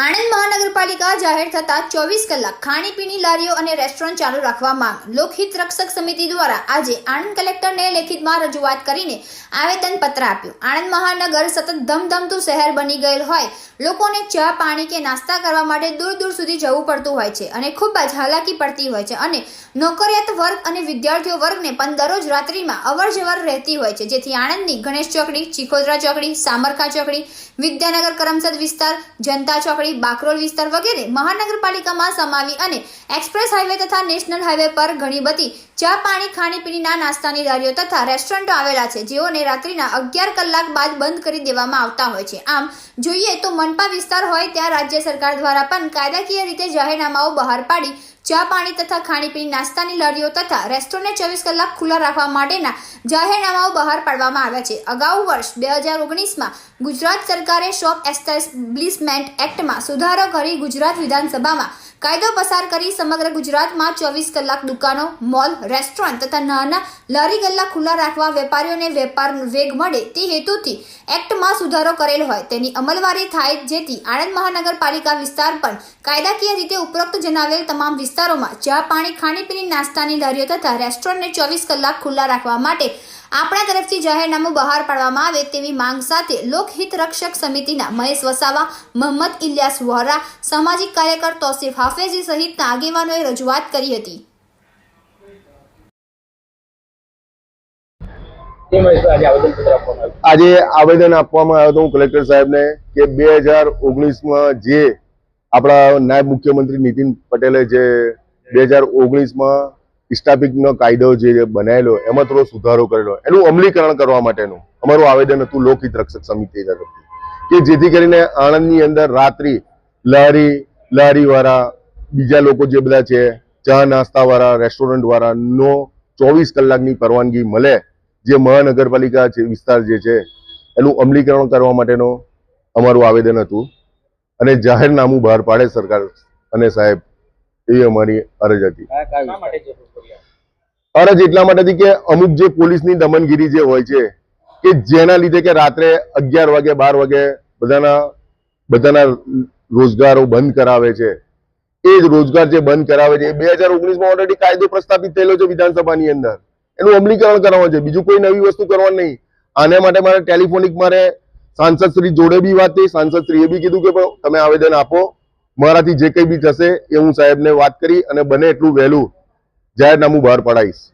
આણંદ મહાનગરપાલિકા જાહેર થતા ચોવીસ કલાક ખાણીપીણી લારીઓ અને રેસ્ટોરન્ટ ચાલુ રાખવા માંગ. લોકહિત રક્ષક સમિતિ દ્વારા આજે આણંદ કલેક્ટરને લેખિતમાં રજૂઆત કરીને આવેદન પત્ર આપ્યું. આણંદ મહાનગર સતત ધમધમતું શહેર બની ગયેલ હોય, લોકોને ચા, પાણી કે નાસ્તા કરવા માટે દૂર દૂર સુધી જવું પડતું હોય છે અને ખૂબ જ હાલાકી પડતી હોય છે અને નોકરિયાત વર્ગ અને વિદ્યાર્થીઓ વર્ગને પણ દરરોજ રાત્રિમાં અવર જવર રહેતી હોય છે. જેથી આણંદની ગણેશ ચોકડી, ચિખોદરા ચોકડી, સામરખા ચોકડી, વિદ્યાનગર કરમસદ વિસ્તાર, જનતા ચોકડી બાકરોલ વિસ્તાર વગેરે મહાનગરપાલિકામાં સમાવી અને એક્સપ્રેસ હાઈવે તથા નેશનલ હાઈવે પર ઘણી બધી ચા પાણી ખાણીપીણીના નાસ્તાની લારીઓ તથા રેસ્ટોરન્ટો આવેલા છે. જેઓને રાત્રિના અગિયાર કલાક બાદ બંધ કરી દેવામાં આવતા હોય છે. આમ, જોઈએ તો મનપા વિસ્તાર હોય ત્યાં રાજ્ય સરકાર દ્વારા પણ કાયદાકીય રીતે જાહેરનામાઓ બહાર પાડી ચા પાણી તથા ખાણીપીણી નાસ્તાની લારીઓ તથા રેસ્ટોરન્ટને ચોવીસ કલાક ખુલ્લા રાખવા માટેના જાહેરનામાઓ બહાર પાડવામાં આવ્યા છે. અગાઉ વર્ષ બે હજાર ઓગણીસમાં ગુજરાત સરકારે શોપ એસ્ટેબ્લિશમેન્ટ એક્ટમાં સુધારો કરી ગુજરાત વિધાનસભામાં કાયદો પસાર કરી સમગ્ર ગુજરાતમાં ચોવીસ કલાક દુકાનો, મોલ, રેસ્ટોરન્ટ તથા નાના લારી ગલ્લા ખુલ્લા રાખવા વેપારીઓને વેપાર વેગ મળે તે હેતુથી એક્ટમાં સુધારો કરેલ હોય. તેની અમલવારી થાય જેથી આણંદ મહાનગરપાલિકા વિસ્તાર પણ કાયદાકીય રીતે ઉપરોક્ત જણાવેલ તમામ વિસ્તારોમાં ચા, પાણી ખાણીપીણી નાસ્તાની લારીઓ તથા રેસ્ટોરન્ટને ચોવીસ કલાક ખુલ્લા રાખવા માટે આપણા તરફથી જાહેરનામું બહાર પાડવામાં આવે તેવી માંગ સાથે લોકહિત રક્ષક સમિતિના મહેશ વસાવા મોહમ્મદ ઇલિયાસ વોહરા સામાજિક કાર્યકર તોસીફ હાફેઝી સહિતના આગેવાનોએ રજૂઆત કરી હતી. આજે આવેદન આપવામાં આવ્યું હતું કલેક્ટર સાહેબને કે બે હજાર ઓગણીસમાં જે આપણા નાયબ મુખ્યમંત્રી નીતિન પટેલે જે બે હજાર ઓગણીસમાં ઇસ્ટાપિકનો કાયદો જે બનાવેલો, એમાં થોડો સુધારો કરેલો. એનું અમલીકરણ કરવા માટેનું અમારું આવેદન હતું લોકહિત રક્ષક સમિતિ તરફથી. કે જેથી કરીને આણંદની અંદર રાત્રિ લહેરી લારીવાળા, બીજા લોકો જે બધા છે, ચા નાસ્તાવાળા નો ચોવીસ કલાકની પરવાનગી મળે, જે મહાનગરપાલિકા છે વિસ્તાર જે છે, એનું અમલીકરણ કરવા માટેનું અમારું આવેદન હતું. અને જાહેરનામું બહાર પાડે સરકાર અને સાહેબ. એવી અમારી અરજ હતી? અરજ એટલા માટે હતી કે અમુક જે પોલીસની દમનગીરી જે હોય છે કે જેના લીધે કે રાત્રે અગિયાર વાગે બાર વાગે બધાના બધાના રોજગારો બંધ કરાવે છે. એ જ રોજગાર જે બંધ કરાવે છે બે હજાર ઓગણીસમાં ઓલરેડી કાયદો પ્રસ્થાપિત થયેલો છે વિધાનસભાની અંદર. એનું અમલીકરણ કરવાનું છે બીજું કોઈ નવી વસ્તુ કરવાનું નહીં. આને માટે મારે ટેલિફોનિક મારે સાંસદ શ્રી જોડે બી વાત થઈ સાંસદ શ્રીએ બી કીધું કે તમે આવેદન આપો. મારાથી જે કંઈ બી થશે એ હું સાહેબને વાત કરી અને બને એટલું વહેલું જાહેરનામું બહાર પડાવીશ.